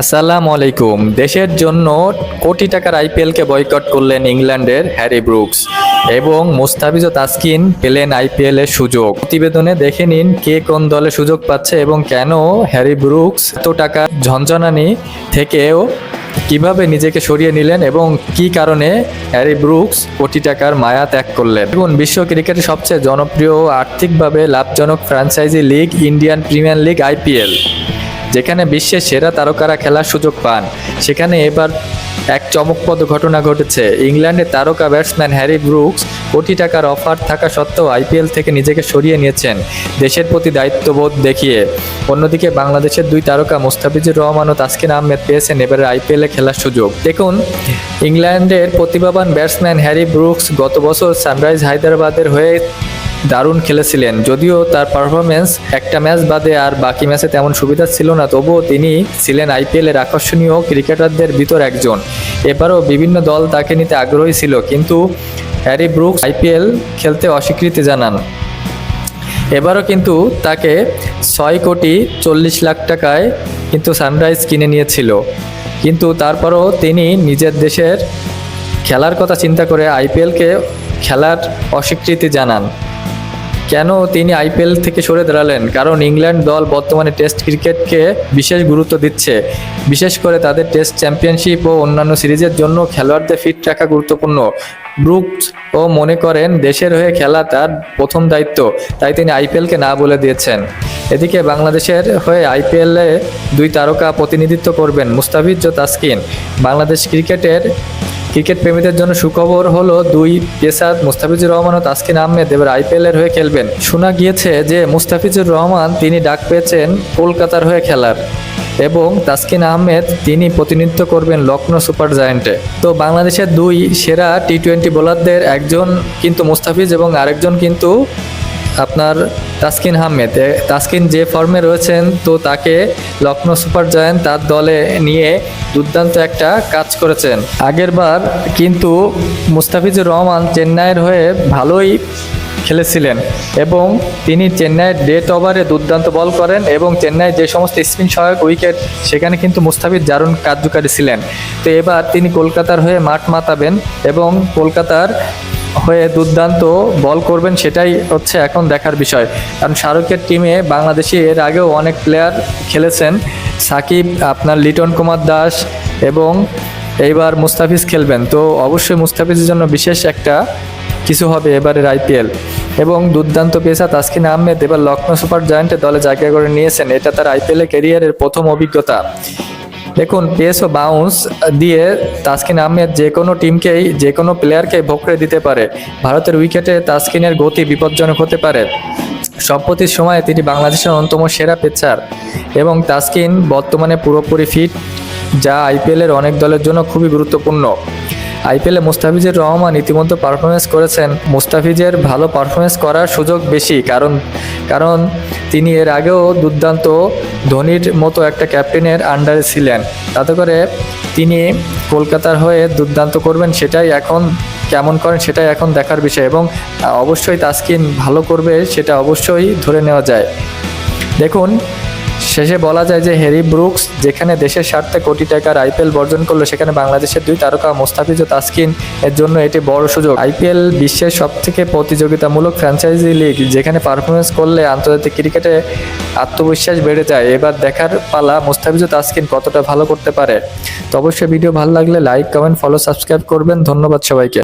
আসসালামু আলাইকুম। দেশের জন্য কোটি টাকার আইপিএলকে বয়কট করলেন ইংল্যান্ডের হ্যারি ব্রুকস এবং মুস্তাফিজ তাসকিন পেলেন আইপিএল এর সুযোগ। প্রতিবেদনে দেখে নিন কে কোন দলে সুযোগ পাচ্ছে এবং কেন হ্যারি ব্রুকস এত টাকা ঝঞ্ঝনানি থেকেও কীভাবে নিজেকে সরিয়ে নিলেন এবং কি কারণে হ্যারি ব্রুকস কোটি টাকার মায়া ত্যাগ করলেন। এবং বিশ্ব ক্রিকেটের সবচেয়ে জনপ্রিয় ও আর্থিকভাবে লাভজনক franchise league Indian Premier League IPL. যেখানে বিশ্বের সেরা তারকারা খেলার সুযোগ পান। সেখানে এবার এক চমকপ্রদ ঘটনা ঘটেছে। ইংল্যান্ডের তারকা ব্যাটসম্যান হ্যারি ব্রুকস কোটি টাকার অফার থাকা সত্ত্বেও আইপিএল থেকে নিজেকে সরিয়ে নিয়েছেন। দেশের প্রতি দায়িত্ববোধ দেখিয়ে। অন্যদিকে বাংলাদেশের দুই তারকা মুস্তাফিজুর রহমান ও তাসকিন আহমেদ পেয়েছেন এবারে আইপিএলে খেলার সুযোগ। দেখুন, ইংল্যান্ডের প্রতিভাবান ব্যাটসম্যান হ্যারি ব্রুকস গত বছর সানরাইজ হায়দ্রাবাদের হয়ে দারুণ খেলেছিলেন। যদিও তার পারফরমেন্স একটা ম্যাচ বাদে আর বাকি ম্যাচে তেমন সুবিধা ছিল না, তবুও তিনি ছিলেন আইপিএলের আকর্ষণীয় ক্রিকেটারদের ভিতর একজন। এবারও বিভিন্ন দল তাকে নিতে আগ্রহী ছিল, কিন্তু হ্যারি ব্রুকস আইপিএল খেলতে অস্বীকৃতি জানান। এবারও কিন্তু তাকে ছয় কোটি চল্লিশ লাখ টাকায় কিন্তু সানরাইজ কিনে নিয়েছিল। কিন্তু তারপরও তিনি নিজের দেশের খেলার কথা চিন্তা করে আইপিএলকে খেলার অস্বীকৃতি জানান। কেন তিনি আইপিএল থেকে সরে দাঁড়ালেন? কারণ ইংল্যান্ড দল বর্তমানে টেস্ট ক্রিকেটকে বিশেষ গুরুত্ব দিচ্ছে। বিশেষ করে তাদের টেস্ট চ্যাম্পিয়নশিপ ও অন্যান্য সিরিজের জন্য খেলোয়াড়দের ফিট রাখা গুরুত্বপূর্ণ। ব্রুকস ও মনে করেন দেশের হয়ে খেলা তার প্রথম দায়িত্ব, তাই তিনি আইপিএলকে না বলে দিয়েছেন। এদিকে বাংলাদেশের হয়ে আইপিএলে দুই তারকা প্রতিনিধিত্ব করবেন মুস্তাফিজ ও তাসকিন। বাংলাদেশ ক্রিকেটের ক্রিকেট প্রেমীদের জন্য সুখবর হলো দুই পেসার মুস্তাফিজুর রহমান ও তাসকিন আহমেদ। এবার আইপিএল এর হয়ে খেলবেন। শোনা গিয়েছে যে, মুস্তাফিজুর রহমান তিনি ডাক পেয়েছেন কলকাতার হয়ে খেলার এবং তাসকিন আহমেদ তিনি প্রতিনিধিত্ব করবেন লখনৌ সুপার জায়ান্টে। তো বাংলাদেশের দুই সেরা টি টোয়েন্টি বোলারদের একজন কিন্তু মুস্তাফিজ এবং আরেকজন কিন্তু আপনার তাসকিন আহমেদ। তাসকিন যে ফর্মে রয়েছেন, তো তাকে লখনৌ সুপার জায়ান্ট তার দলে নিয়ে দুর্দান্ত একটা কাজ করেছেন। আগের বার কিন্তু মুস্তাফিজুর রহমান চেন্নাইয়ের হয়ে ভালোই খেলেছিলেন এবং তিনি চেন্নাইয়ের ডেট ওভারে দুর্দান্ত বল করেন এবং চেন্নাইয়ের যে সমস্ত স্পিন সহায়ক উইকেট, সেখানে কিন্তু মুস্তাফিজ দারুণ কার্যকারী ছিলেন। তো এবার তিনি কলকাতার হয়ে মাঠ মাতাবেন এবং কলকাতার হয়ে দুর্দান্ত বল করবেন সেটাই হচ্ছে এখন দেখার বিষয়। কারণ শাহরুখের টিমে বাংলাদেশি এর আগেও অনেক প্লেয়ার খেলেছেন। সাকিব, আপনার লিটন কুমার দাস এবং এইবার মুস্তাফিজ খেলবেন। তো অবশ্যই মুস্তাফিজের জন্য বিশেষ একটা কিছু হবে এবারের আইপিএল এবং দুর্দান্ত পেশা তাসকিন আহমেদ এবার লখনৌ সুপার জায়ান্টের দলে জায়গা করে নিয়েছেন। এটা তার আইপিএলে ক্যারিয়ারের প্রথম অভিজ্ঞতা। দেখুন পেস ও বাউন্স দিয়ে তাসকিন আহমেদ যে কোনো টিমকেই যে কোনো প্লেয়ারকে ভোকরে দিতে পারে। ভারতের উইকেটে তাসকিনের গতি বিপজ্জনক হতে পারে। সম্প্রতির সময়ে তিনি বাংলাদেশের অন্যতম সেরা পেচার এবং তাসকিন বর্তমানে পুরোপুরি ফিট যা আইপিএলের অনেক দলের জন্য খুবই গুরুত্বপূর্ণ। আইপিএলে মুস্তাফিজুর রহমান ইতিমধ্যে পারফরমেন্স করেছেন। মুস্তাফিজের ভালো পারফরমেন্স করার সুযোগ বেশি, কারণ কারণ তিনি এর আগেও দুর্দান্ত ধোনির মতো একটা ক্যাপ্টেনের আন্ডারে ছিলেন। তাতে করে তিনি কলকাতার হয়ে দুর্দান্ত করবেন সেটাই এখন কেমন করেন সেটাই এখন দেখার বিষয় এবং অবশ্যই তাসকিন ভালো করবে সেটা অবশ্যই ধরে নেওয়া যায়। দেখুন শেষে বলা যায় যে হ্যারি ব্রুকস, যেখানে দেশের স্বার্থে কোটি টাকার আইপিএল বর্জন করল, সেখানে বাংলাদেশের দুই তারকা মোস্তাফিজ ও তাসকিন এর জন্য এটি বড় সুযোগ। আইপিএল বিশ্বের সবথেকে প্রতিযোগিতামূলক ফ্র্যাঞ্চাইজি লিগ, যেখানে পারফরমেন্স করলে আন্তর্জাতিক ক্রিকেটে আত্মবিশ্বাস বেড়ে যায়। এবার দেখার পালা মোস্তাফিজ ও তাসকিন কতটা ভালো করতে পারে। তো অবশ্যই ভিডিও ভালো লাগলে লাইক কমেন্ট ফলো সাবস্ক্রাইব করবেন। ধন্যবাদ সবাইকে।